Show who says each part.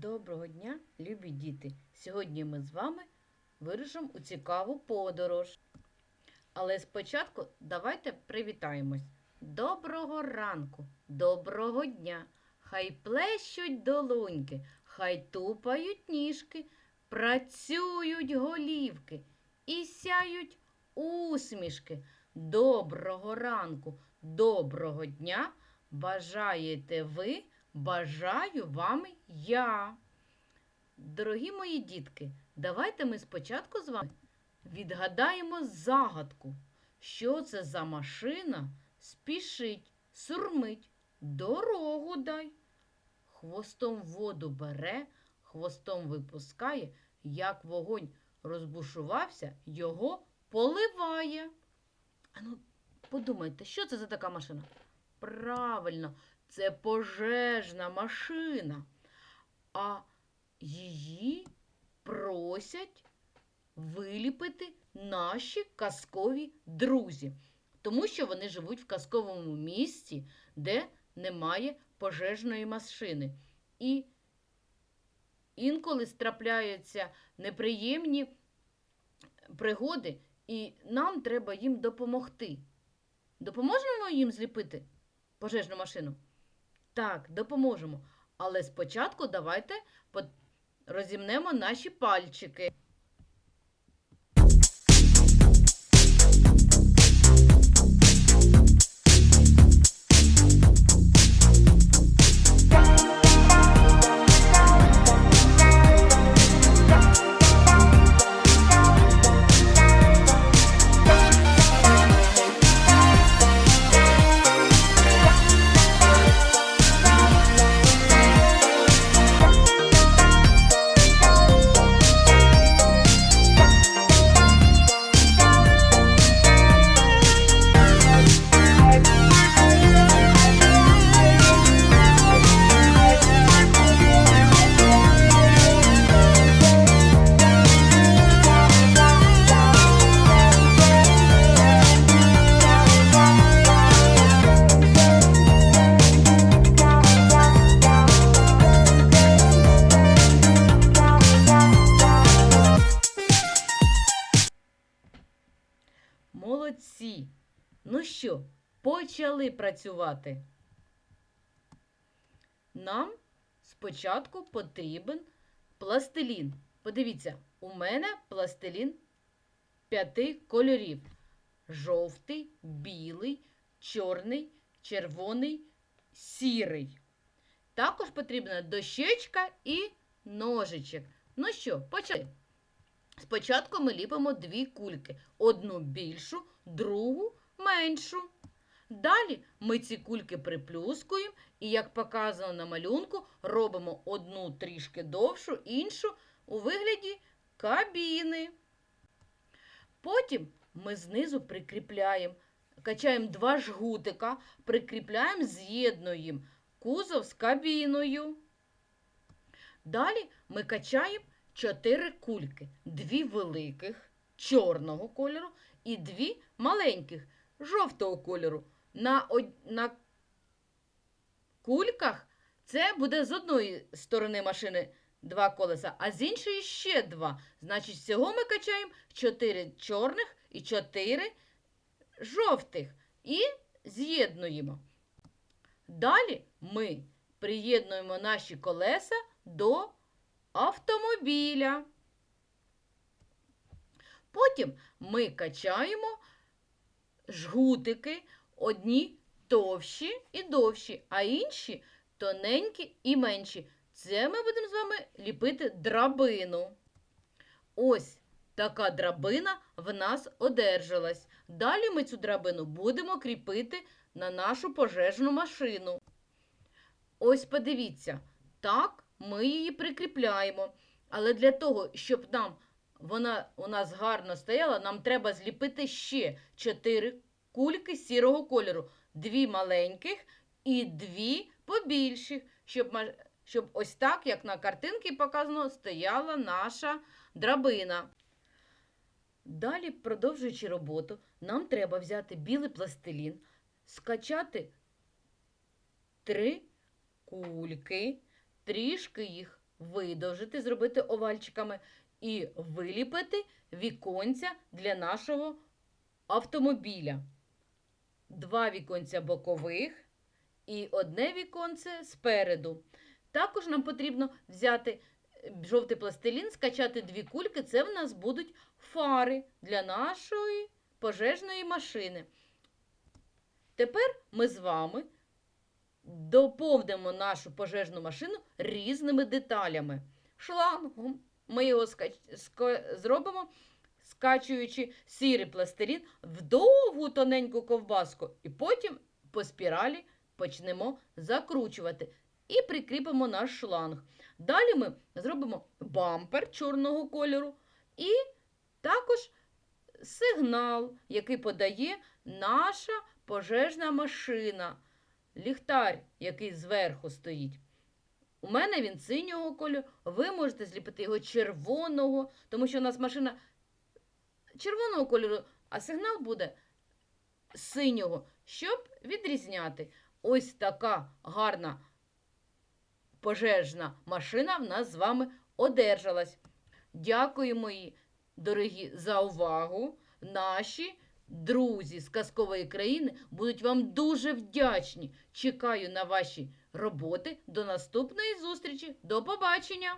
Speaker 1: Доброго дня, любі діти! Сьогодні ми з вами вирушимо у цікаву подорож. Але спочатку давайте привітаємось. Доброго ранку, доброго дня! Хай плещуть долоньки, хай тупають ніжки, працюють голівки і сяють усмішки. Доброго ранку, доброго дня! Бажаєте ви, бажаю вам я. Дорогі мої дітки, давайте ми спочатку з вами відгадаємо загадку, що це за машина спішить, сурмить, дорогу дай. Хвостом воду бере, хвостом випускає, як вогонь розбушувався, його поливає. Ану, подумайте, що це за така машина? Правильно, це пожежна машина. А її просять виліпити наші казкові друзі, тому що вони живуть в казковому місті, де немає пожежної машини. І інколи трапляються неприємні пригоди, і нам треба їм допомогти. Допоможемо їм зліпити пожежну машину? Так, допоможемо. Але спочатку давайте розімнемо наші пальчики. Почали працювати. Нам спочатку потрібен пластилін. Подивіться, у мене пластилін п'яти кольорів: жовтий, білий, чорний, червоний, сірий. Також потрібна дощечка і ножичок. Ну що, почали. Спочатку ми ліпимо дві кульки: одну більшу, другу меншу. Далі ми ці кульки приплюскуємо і, як показано на малюнку, робимо одну трішки довшу, іншу у вигляді кабіни. Потім ми знизу прикріпляємо, качаємо два жгутика, прикріпляємо, з'єднуємо кузов з кабіною. Далі ми качаємо чотири кульки, дві великих чорного кольору і дві маленьких жовтого кольору. На, на кульках це буде з одної сторони машини два колеса, а з іншої ще два. Значить, всього ми качаємо чотири чорних і чотири жовтих і з'єднуємо. Далі ми приєднуємо наші колеса до автомобіля. Потім ми качаємо жгутики, одні товщі і довші, а інші тоненькі і менші. Це ми будемо з вами ліпити драбину. Ось така драбина в нас одержалась. Далі ми цю драбину будемо кріпити на нашу пожежну машину. Ось подивіться, так ми її прикріпляємо. Але для того, щоб нам вона у нас гарно стояла, нам треба зліпити ще чотири кульки сірого кольору. Дві маленьких і дві побільших, щоб, щоб ось так, як на картинці показано, стояла наша драбина. Далі, продовжуючи роботу, нам треба взяти білий пластилін, скачати три кульки, трішки їх видовжити, зробити овальчиками і виліпити віконця для нашого автомобіля. Два віконця бокових і одне віконце спереду. Також нам потрібно взяти е, жовтий пластилін, скачати дві кульки. Це в нас будуть фари для нашої пожежної машини. Тепер ми з вами доповнимо нашу пожежну машину різними деталями. Шлангом ми його зробимо, скачуючи сірий пластилін в довгу тоненьку ковбаску, і потім по спіралі почнемо закручувати і прикріпимо наш шланг. Далі ми зробимо бампер чорного кольору і також сигнал, який подає наша пожежна машина. Ліхтар, який зверху стоїть. У мене він синього кольору. Ви можете зліпити його червоного, тому що у нас машина червоного кольору, а сигнал буде синього, щоб відрізняти. Ось така гарна пожежна машина в нас з вами одержалась. Дякую, мої дорогі, за увагу. Наші друзі з казкової країни будуть вам дуже вдячні. Чекаю на ваші роботи. До наступної зустрічі. До побачення!